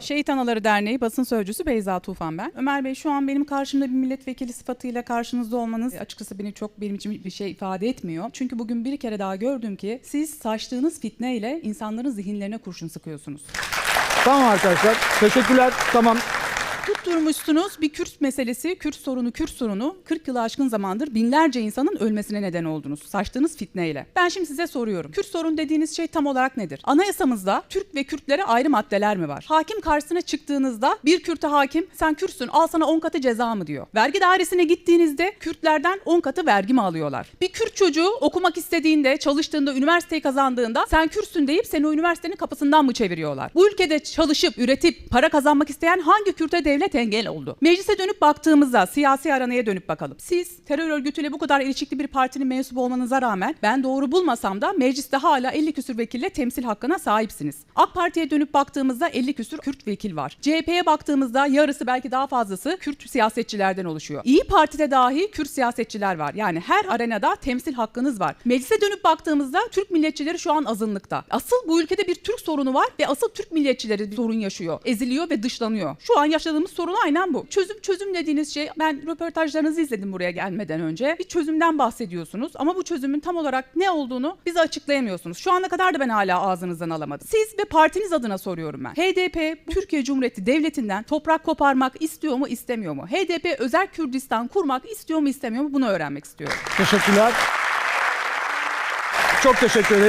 Şehit Anaları Derneği basın sözcüsü Beyza Tufan ben. Ömer Bey şu an benim karşımda bir milletvekili sıfatıyla karşınızda olmanız açıkçası beni çok benim için bir şey ifade etmiyor. Çünkü bugün bir kere daha gördüm ki siz saçtığınız fitneyle insanların zihinlerine kurşun sıkıyorsunuz. Tamam arkadaşlar. Teşekkürler. Tamam. Tutturmuşsunuz bir Kürt meselesi, Kürt sorunu, Kürt sorunu 40 yılı aşkın zamandır binlerce insanın ölmesine neden oldunuz. Saçtığınız fitneyle. Ben şimdi size soruyorum. Kürt sorun dediğiniz şey tam olarak nedir? Anayasamızda Türk ve Kürtlere ayrı maddeler mi var? Hakim karşısına çıktığınızda bir Kürt'e hakim sen Kürtsün al sana 10 katı ceza mı diyor. Vergi dairesine gittiğinizde Kürtlerden 10 katı vergi mi alıyorlar? Bir Kürt çocuğu okumak istediğinde, çalıştığında, üniversiteyi kazandığında sen Kürtsün deyip seni üniversitenin kapısından mı çeviriyorlar? Bu ülkede çalışıp, üretip, para kazanmak isteyen hangi Kürt'e devlet engel oldu? Meclise dönüp baktığımızda, siyasi aranaya dönüp bakalım. Siz terör örgütüyle bu kadar ilişkili bir partinin mensubu olmanıza rağmen ben doğru bulmasam da mecliste hala 50 küsür vekille temsil hakkına sahipsiniz. AK Parti'ye dönüp baktığımızda 50 küsür Kürt vekil var. CHP'ye baktığımızda yarısı belki daha fazlası Kürt siyasetçilerden oluşuyor. İyi Parti'de dahi Kürt siyasetçiler var. Yani her arenada temsil hakkınız var. Meclise dönüp baktığımızda Türk milliyetçileri şu an azınlıkta. Asıl bu ülkede bir Türk sorunu var ve asıl Türk milliyetçileri sorun yaşıyor. Eziliyor ve dışlanıyor. Şu an yaşadığımız sorun aynen bu. Çözüm çözüm dediğiniz şey ben röportajlarınızı izledim buraya gelmeden önce. Bir çözümden bahsediyorsunuz ama bu çözümün tam olarak ne olduğunu bize açıklayamıyorsunuz. Şu ana kadar da ben hala ağzınızdan alamadım. Siz ve partiniz adına soruyorum ben. HDP Türkiye Cumhuriyeti Devleti'nden toprak koparmak istiyor mu istemiyor mu? HDP özel Kürdistan kurmak istiyor mu istemiyor mu bunu öğrenmek istiyorum. Teşekkürler. Çok teşekkür ederiz.